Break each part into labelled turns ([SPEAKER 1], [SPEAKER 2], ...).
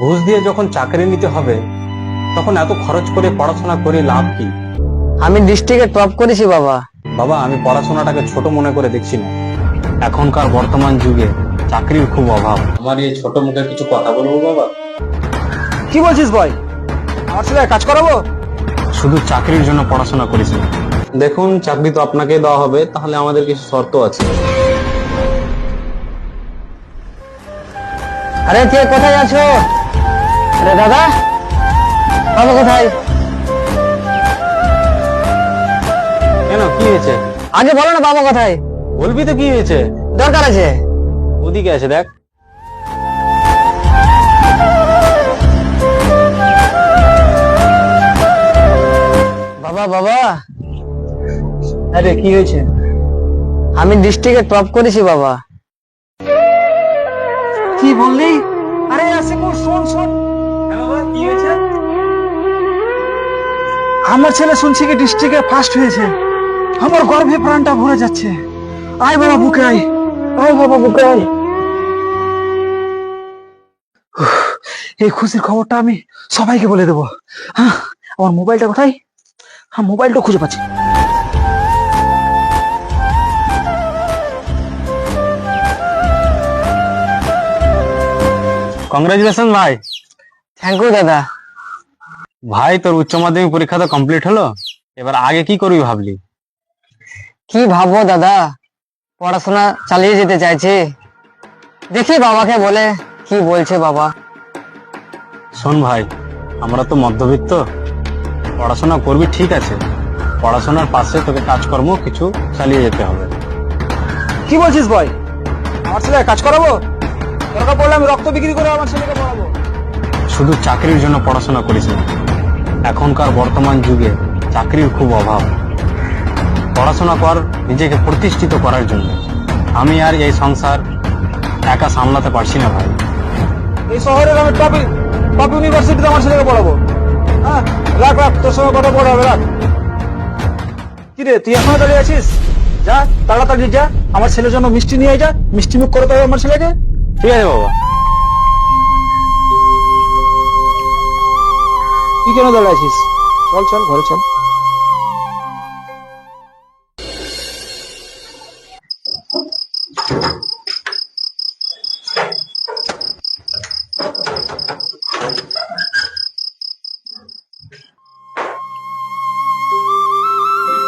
[SPEAKER 1] ঘুষ দিয়ে যখন চাকরি নিতে হবে তখন এত খরচ করে পড়াশোনা করে লাভ কি?
[SPEAKER 2] আমি ডিস্ট্রিক্টে টপ করেছি বাবা।
[SPEAKER 1] বাবা আমি পড়াশোনাটাকে ছোট মনে করে দেখছি না। এখনকার বর্তমান যুগে চাকরির খুব অভাব। আমার এই ছোট মুখে কিছু কথা বলব বাবা?
[SPEAKER 2] কি বলছিস ভাই? আমার ছেলে কাজ করাবো?
[SPEAKER 1] শুধু চাকরির জন্য পড়াশোনা করেছি দেখুন চাকরি তো আপনাকে দেওয়া হবে তাহলে আমাদের কিছু শর্ত আছে।
[SPEAKER 2] আরে কে কোথায় আছো? আরে দাদা বাবা কোথায়?
[SPEAKER 1] কেন কি হয়েছে?
[SPEAKER 2] আগে বলো না বাবা কোথায়।
[SPEAKER 1] বলবি তো কি হয়েছে?
[SPEAKER 2] দরকার আছে।
[SPEAKER 1] ওদিকে আছে দেখ।
[SPEAKER 2] বাবা বাবা।
[SPEAKER 1] আরে কি হয়েছে?
[SPEAKER 2] আমি ডিস্ট্রিক্টে টপ করেছি বাবা। কি বললি? আরে আসে কোন শোন। শোন
[SPEAKER 1] কি হয়েছে?
[SPEAKER 2] আমার ছেলে শুনছি কি ডিস্ট্রিক্টে ফার্স্ট হয়েছে। আমার গর্ভে প্রাণটা ভরে যাচ্ছে। আয় বাবা বুকে আয়। আয় বাবা বুকে আয়। এই খুশির খবরটা আমি সবাইকে বলে দেবো। হ্যাঁ আমার মোবাইলটা কোথায়? হ্যাঁ মোবাইলটা খুঁজে পাচ্ছি।
[SPEAKER 1] কংগ্রাচুলেশন ভাই।
[SPEAKER 2] থ্যাংক ইউ দাদা।
[SPEAKER 1] ভাই তোর উচ্চ মাধ্যমিক পরীক্ষা তো কমপ্লিট হলো। এবার আগে কি করবি ভাবলি?
[SPEAKER 2] কি ভাববো দাদা? পড়াশোনা চালিয়ে যেতে চাইছি। দেখি বাবাকে বলে কি বলছে বাবা।
[SPEAKER 1] শোন ভাই আমরা তো মধ্যবিত্ত। পড়াশোনা করবি ঠিক আছে। পড়াশোনার পাশে তোকে কাজকর্ম কিছু চালিয়ে যেতে হবে।
[SPEAKER 2] কি বলছিস ভাই? আমার ছেলে কাজ করাবো? দরকার পড়লে আমি রক্ত বিক্রি করে আমার ছেলেকে পড়াবো।
[SPEAKER 1] শুধু চাকরির জন্য পড়াশোনা করিস না এখনকার বর্তমান যুগে চাকরির খুব অভাব। পড়াশোনা কর নিজেকে প্রতিষ্ঠিত করার জন্য। আমি আর এই সংসার একা সামলাতে পারছি না ভাই।
[SPEAKER 2] এই শহরের আমি টপ টপ ইউনিভার্সিটিতে আমার ছেলেকে পড়াবো। হ্যাঁ রাখ রাখ তোর সঙ্গে কথা বলা হবে রাখ। কি রে তুই এখনও দাঁড়িয়ে আছিস? যা তাড়াতাড়ি যা আমার ছেলের জন্য মিষ্টি নিয়ে যা মিষ্টি মুখ করতে হবে আমার ছেলেকে।
[SPEAKER 1] ঠিক আছে বাবা।
[SPEAKER 2] তুই কেন দাঁড়িয়ে আছিস? চল চল ঘরে চল।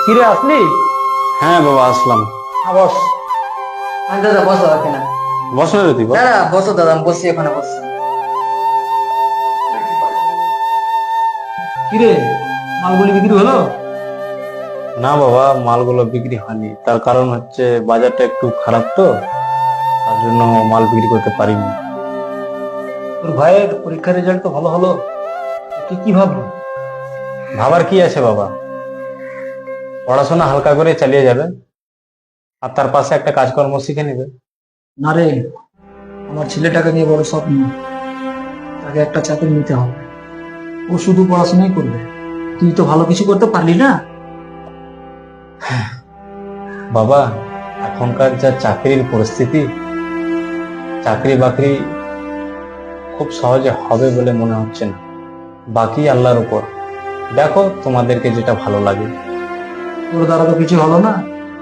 [SPEAKER 2] কিরে আসলি?
[SPEAKER 1] হ্যাঁ বাবা আসলাম।
[SPEAKER 2] হ্যাঁ বস। দাদা বসো এখানে
[SPEAKER 1] বস না তুই
[SPEAKER 2] না না বসো দাদা আমি বসি এখানে বসছি। কিরে মালগুলি বিক্রি হলো?
[SPEAKER 1] না বাবা মালগুলো বিক্রি হয়নি। তার কারণ হচ্ছে বাজারটা একটু খারাপ তো তার জন্য মাল বিক্রি করতে পারিনি।
[SPEAKER 2] তোর ভাইয়ের পরীক্ষার রেজাল্ট তো ভালো হলো। তুই কি ভাবলি?
[SPEAKER 1] ভাবার কি আছে বাবা? পড়াশোনা হালকা করে চালিয়ে যাবে আর তার পাশে একটা কাজকর্ম শিখে নেবে।
[SPEAKER 2] না রে আমার ছেলেটাকে নিয়ে বড় স্বপ্ন। তাকে একটা চাকরি নিতে হবে। ও শুধু পড়াশোনাই করবে। তুই তো ভালো কিছু করতে পারলি না?
[SPEAKER 1] বাবা এখনকার যা চাকরির পরিস্থিতি চাকরি বাকরি খুব সহজে হবে বলে মনে হচ্ছে না। বাকি আল্লাহর উপর। দেখো তোমাদেরকে যেটা ভালো লাগে।
[SPEAKER 2] তোর দ্বারা তো কিছু হলো না।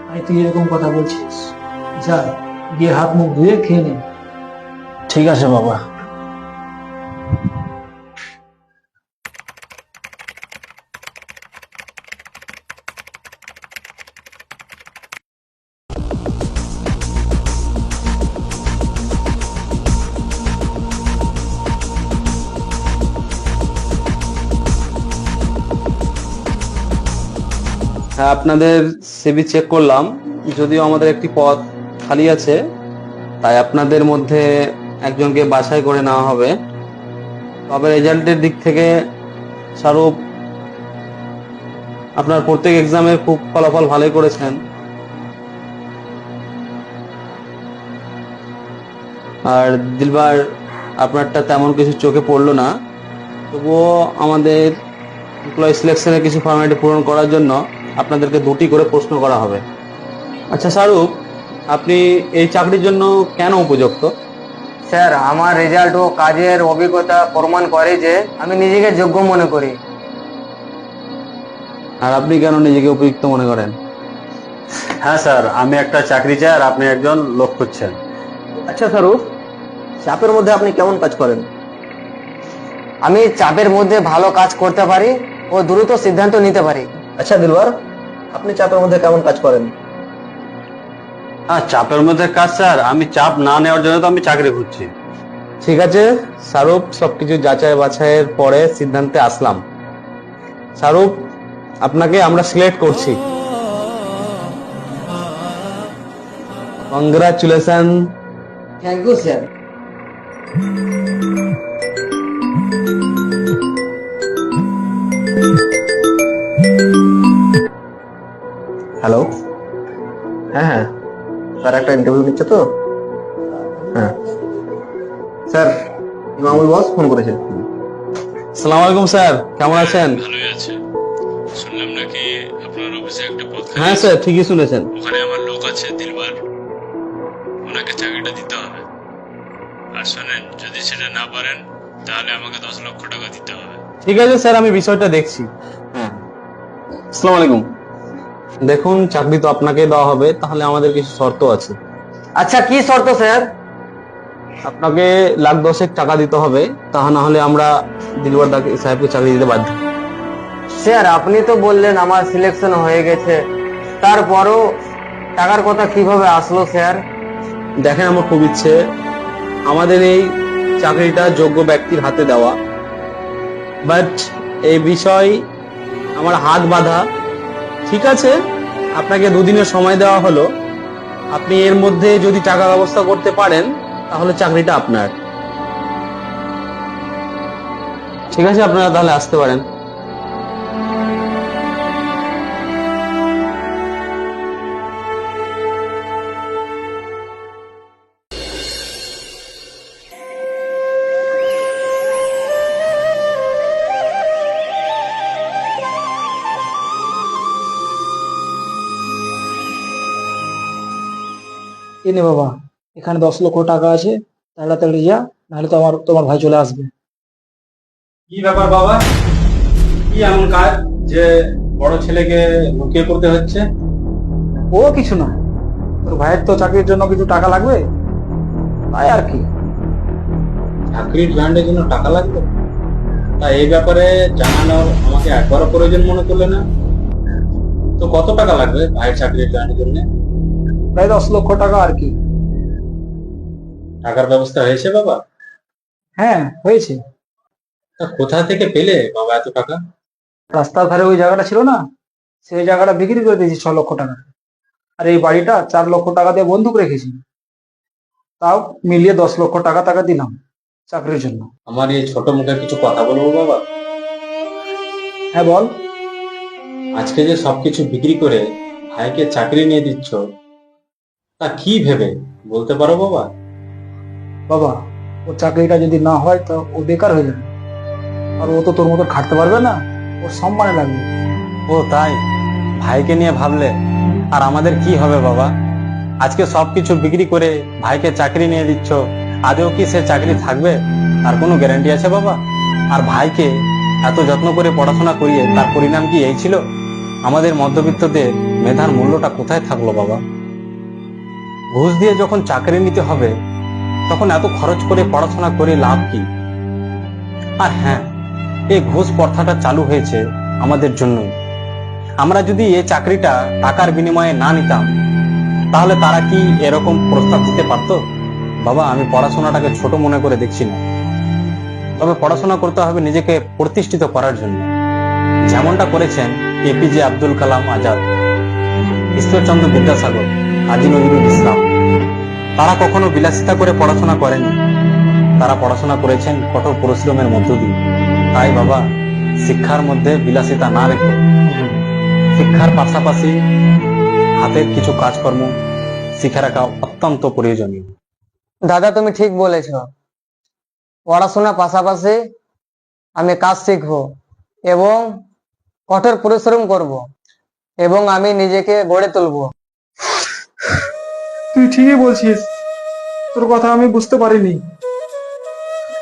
[SPEAKER 2] তাই তুই এরকম কথা বলছিস। যা। গিয়ে হাত মুখ ধুয়ে খেয়ে নে।
[SPEAKER 1] ঠিক আছে বাবা। হ্যাঁ আপনাদের সিবি চেক করলাম। যদিও আমাদের একটি পদ খালি আছে, তাই আপনাদের মধ্যে একজনকে বাছাই করে নেওয়া হবে। তবে রেজাল্টের দিক থেকে স্বরূপ, আপনার প্রত্যেক এক্সামে খুব ফলাফল ভালোই করেছেন। আর দিলবার, আপনারটা তেমন কিছু চোখে পড়ল না। তবুও আমাদের এমপ্লয় সিলেকশনে কিছু ফর্মালিটি পূরণ করার জন্য আপনাদেরকে দুটি করে প্রশ্ন করা হবে। আচ্ছা শাহরুখ আপনি এই চাকরির জন্য কেন উপযুক্ত?
[SPEAKER 3] স্যার আমার রেজাল্ট ও কাজের অভিজ্ঞতা প্রমাণ করে যে আমি নিজেকে যোগ্য মনে করি।
[SPEAKER 1] আর আপনি কেন নিজেকে উপযুক্ত মনে করেন? হ্যাঁ স্যার আমি একটা চাকরি চাই আর আপনি একজন লোক খুঁজছেন।
[SPEAKER 3] আচ্ছা স্বরূপ চাপের মধ্যে আপনি কেমন কাজ করেন? আমি চাপের মধ্যে ভালো কাজ করতে পারি ও দ্রুত সিদ্ধান্ত নিতে পারি। আচ্ছা দিলবার আপনি চাপের মধ্যে কেমন কাজ করেন?
[SPEAKER 1] হ্যাঁ চাপের মধ্যে কাজ স্যার। আমি চাপ না নেওয়ার জন্য তো আমি চাকরি খুঁজছি। ঠিক আছে শাহরুখ সবকিছু যাচাই বাছাইয়ের পরে সিদ্ধান্তে আসলাম। শাহরুখ আপনাকে আমরা সিলেক্ট করছি। Congratulation.
[SPEAKER 3] Thank you sir
[SPEAKER 4] hello হ্যাঁ হ্যাঁ। স্যার একটা ইন্টারভিউ নিচ্ছে তো? হ্যাঁ। স্যার ইমামুল বস ফোন করেছে
[SPEAKER 1] সালাম আলাইকুম স্যার। কেমন আছেন?
[SPEAKER 5] ভালোই আছে শুনলাম নাকি আপনার অফিসে একটা পদ
[SPEAKER 1] হ্যাঁ স্যার ঠিকই শুনেছেন।
[SPEAKER 5] ওখানে আমার লোক আছে দিলবার। ওনাকে চাকরিটা দিতে হবে। আর শোনেন যদি সেটা না পারেন তাহলে আমাকে দশ লক্ষ টাকা দিতে হবে।
[SPEAKER 1] ঠিক আছে স্যার আমি বিষয়টা দেখছি। হ্যাঁ। আসসালামু আলাইকুম। দেখুন চাকরি তো আপনাকে দেওয়া হবে তাহলে আমাদের কিছু শর্ত আছে।
[SPEAKER 3] আচ্ছা কি শর্ত স্যার?
[SPEAKER 1] আপনাকে লাখ দশেক টাকা দিতে হবে তা না হলে আমরা দিলবার সাহেবকে চাকরি দিতে বাধ্য।
[SPEAKER 3] স্যার আপনি তো বললেন আমার সিলেকশন হয়ে গেছে। তারপরও টাকার কথা কীভাবে আসলো স্যার?
[SPEAKER 1] দেখেন আমার খুব ইচ্ছে। আমাদের এই চাকরিটা যোগ্য ব্যক্তির হাতে দেওয়া। বাট এই বিষয় আমার হাত বাঁধা। ঠিক আছে, আপনাকে দুদিনের সময় দেওয়া হলো। আপনি এর মধ্যে যদি টাকা ব্যবস্থা করতে পারেন, তাহলে চাকরিটা আপনার। ঠিক আছে, আপনারা তাহলে আসতে পারেন।
[SPEAKER 2] নে বাবা এখানে দশ লক্ষ টাকা আছে তাড়াতাড়ি যা নাহলে তো আমার তোমার ভাই চলে আসবে।
[SPEAKER 1] কি ব্যাপার বাবা? কি এমন কাজ যে বড় ছেলেকে লুকিয়ে করতে হচ্ছে?
[SPEAKER 2] ও কিছু না। তোর ভাইয়ের তো চাকরির জন্য কিছু টাকা লাগবে? তাই আর কি?
[SPEAKER 1] চাকরির জয়েন্টের জন্য টাকা লাগবে? তা এই ব্যাপারে জানানোর আমাকে একবারও প্রয়োজন মনে করলে না। তো কত টাকা লাগবে ভাইয়ের চাকরির জয়েন্টের জন্য?
[SPEAKER 2] প্রায় দশ লক্ষ টাকা আর কি।
[SPEAKER 1] টাকার ব্যবস্থা হয়েছে বাবা?
[SPEAKER 2] হ্যাঁ হয়েছে।
[SPEAKER 1] তা কোথা থেকে পেলে বাবা এত টাকা?
[SPEAKER 2] রাস্তার ধারে ওই জায়গাটা ছিল না সেই জায়গাটা বিক্রি করে দিয়েছি ছ লক্ষ টাকা। আর এই বাড়িটা চার লক্ষ টাকা দিয়ে বন্ধক রেখেছি। তাও মিলিয়ে দশ লক্ষ টাকা টাকা দিলাম চাকরির জন্য।
[SPEAKER 1] আমার এই ছোট মুখে কিছু কথা বলব বাবা?
[SPEAKER 2] হ্যাঁ বল।
[SPEAKER 1] আজকে যে সবকিছু বিক্রি করে ভাইকে চাকরি নিয়ে দিচ্ছ তা কি ভেবে? বলতে পারো বাবা।
[SPEAKER 2] বাবা ওর চাকরিটা যদি না হয় তো ও বেকার হয়ে যাবে। আর ও তো তোর মতো খাটতে পারবে না। ওর সম্মানে লাগবে।
[SPEAKER 1] ও তাই? ভাইকে নিয়ে ভাবলে আর আমাদের কি হবে বাবা? আজকে সবকিছু বিক্রি করে ভাইকে চাকরি নিয়ে দিচ্ছ আদেও কি সে চাকরি থাকবে? তার কোনো গ্যারান্টি আছে বাবা? আর ভাইকে এত যত্ন করে পড়াশোনা করিয়ে তার পরিণাম কি এই ছিল? আমাদের মধ্যবিত্তদের মেধার মূল্যটা কোথায় থাকল বাবা? ঘুষ দিয়ে যখন চাকরি নিতে হবে, তখন এত খরচ করে পড়াশোনা করে লাভ কি? আর হ্যাঁ এই ঘুষ প্রথাটা চালু হয়েছে আমাদের জন্যই। আমরা যদি এই চাকরিটা টাকার বিনিময়ে না নিতাম, তাহলে তারা কি এরকম প্রস্তাব দিতে পারতো? বাবা, আমি পড়াশোনাটাকে ছোট মনে করে দেখছি না। তবে পড়াশোনা করতে হবে নিজেকে প্রতিষ্ঠিত করার জন্য। যেমনটা করেছেন A P J Abdul Kalam Azad, Ishwarchandra Vidyasagar. Kazi Nazrul Islam. তারা কখনো বিলাসিতা করে পড়াশোনা করেনি তারা পড়াশোনা করেছেন কঠোর পরিশ্রমের মধ্য দিয়ে। তাই বাবা, শিক্ষার মধ্যে বিলাসিতা না রেখে। শিক্ষার পাশাপাশি হাতের কিছু কাজকর্ম শিখে রাখা অত্যন্ত প্রয়োজনীয়।
[SPEAKER 3] দাদা, তুমি ঠিক বলেছ। পড়াশোনা পাশাপাশি আমি কাজ শিখব এবং কঠোর পরিশ্রম করব এবং আমি নিজেকে গড়ে তুলবো।
[SPEAKER 2] তুই ঠিকই বলছিস।
[SPEAKER 6] তোর কথা আমি বুঝতে পারিনি।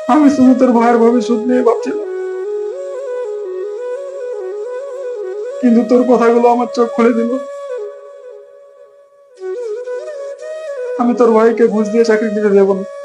[SPEAKER 6] আমি শুধু তোর ভাইয়ের ভবিষ্যৎ নিয়ে ভাবছিলাম। কিন্তু তোর কথাগুলো আমার চোখ খুলে দিল। আমি তোর ভাইকে ঘুষ দিয়ে চাকরি দিতে দেবো না।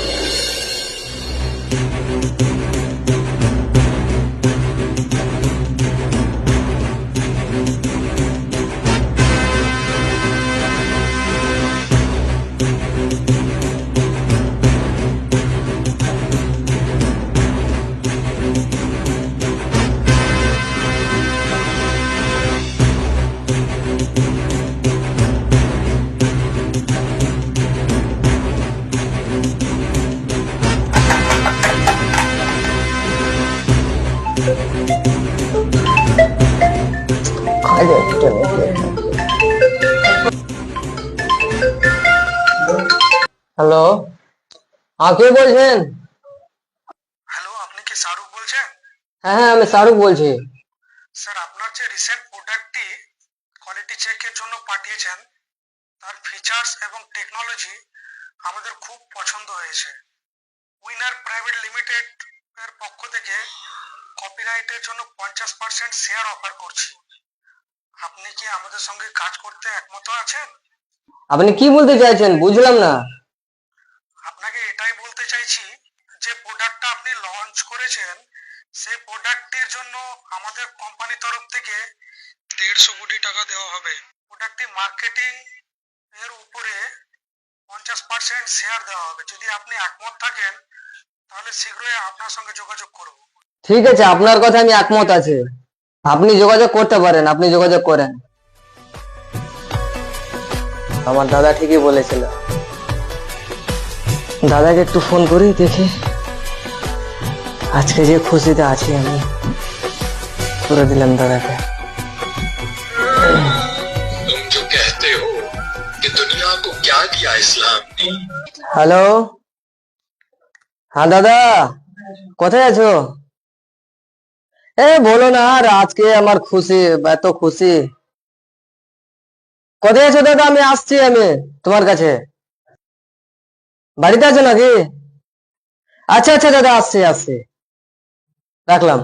[SPEAKER 3] হ্যালো। হ্যাঁ কে বলছেন?
[SPEAKER 6] হ্যালো আপনি কি শাহরুখ বলছেন?
[SPEAKER 3] হ্যাঁ হ্যাঁ আমি শাহরুখ বলছি।
[SPEAKER 6] স্যার আপনার যে রিসেন্ট প্রোডাক্টটি কোয়ালিটি চেকের জন্য পাঠিয়েছেন তার ফিচার্স এবং টেকনোলজি আমাদের খুব পছন্দ হয়েছে। উইনার প্রাইভেট লিমিটেড এর পক্ষ থেকে কপিরাইটের জন্য পঞ্চাশ পার্সেন্ট শেয়ার অফার করছি। আপনি কি আমাদের সঙ্গে কাজ করতে একমত আছেন?
[SPEAKER 3] আপনি কি বলতে চাইছেন? বুঝলাম না।
[SPEAKER 6] আপনাকে এটাই বলতে চাইছি যে প্রোডাক্টটা আপনি লঞ্চ করেছেন, সেই প্রোডাক্টটির জন্য আমাদের কোম্পানি তরফ থেকে দেড়শো কোটি টাকা দেওয়া হবে। প্রোডাক্টটি মার্কেটিং এর উপরে পঞ্চাশ পার্সেন্ট শেয়ার দেওয়া হবে। যদি আপনি একমত থাকেন, তাহলে শীঘ্রই আপনার সঙ্গে যোগাযোগ করব।
[SPEAKER 3] ঠিক আছে, আপনার কথা আমি একমত আছে। আপনি যোগাযোগ করতে পারেন, আপনি যোগাযোগ করেন। আমার দাদা ঠিকই বলেছিল। দাদাকে একটু ফোন করি দেখি। আজকে যে খুশিতে আছি আমি করে দিলাম দাদাকে। হ্যালো? হ্যাঁ দাদা কোথায় আছো? এ বলো না আর আজকে আমার খুশি এত খুশি। কোথায় আছো দাদা? আমি আসছি আমি তোমার কাছে। বাড়িতে আছো নাকি? আচ্ছা আচ্ছা দাদা আসছি আসছি। রাখলাম।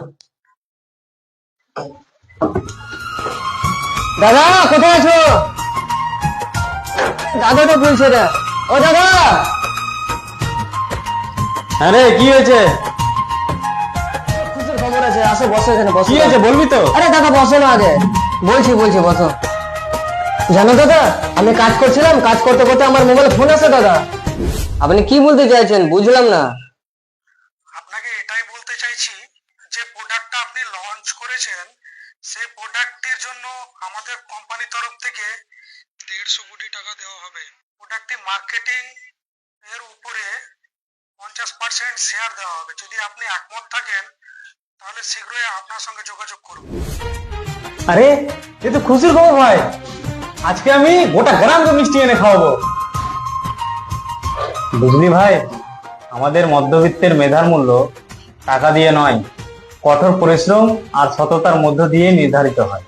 [SPEAKER 3] দাদা কোথায় আছো? দাদা তো বলছে ও দাদা!
[SPEAKER 1] আরে কি হয়েছে?
[SPEAKER 3] খবর আছে আসো বসো এখানে বসো।
[SPEAKER 1] কি হয়েছে বলবি তো?
[SPEAKER 3] আরে দাদা বসো না আগে। বলছি বলছি বসো। জানো দাদা আমি কাজ করছিলাম কাজ করতে করতে আমার মোবাইল ফোন আছে দাদা। আপনি কি বলতে চাইছেন? বুঝলাম না।
[SPEAKER 6] আপনাকে এটাই বলতে চাইছি যে প্রোডাক্টটা আপনি লঞ্চ করেছেন সেই প্রোডাক্টটির জন্য আমাদের কোম্পানি তরফ থেকে দেড়শো কোটি টাকা দেওয়া হবে। প্রোডাক্টটি মার্কেটিং এর উপরে পঞ্চাশ পার্সেন্ট শেয়ার দেওয়া হবে। যদি আপনি একমত থাকেন তাহলে শীঘ্রই আপনার সঙ্গে যোগাযোগ করব
[SPEAKER 1] আরে এ তো খুশির খবর ভাই। আজকে আমি গোটা গ্রামকে মিষ্টি এনে খাওয়াবো। বুঝলি ভাই, আমাদের মধ্যবিত্তের মেধার মূল্য টাকা দিয়ে নয়, কঠোর পরিশ্রম আর সততার মধ্য দিয়ে নির্ধারিত হয়।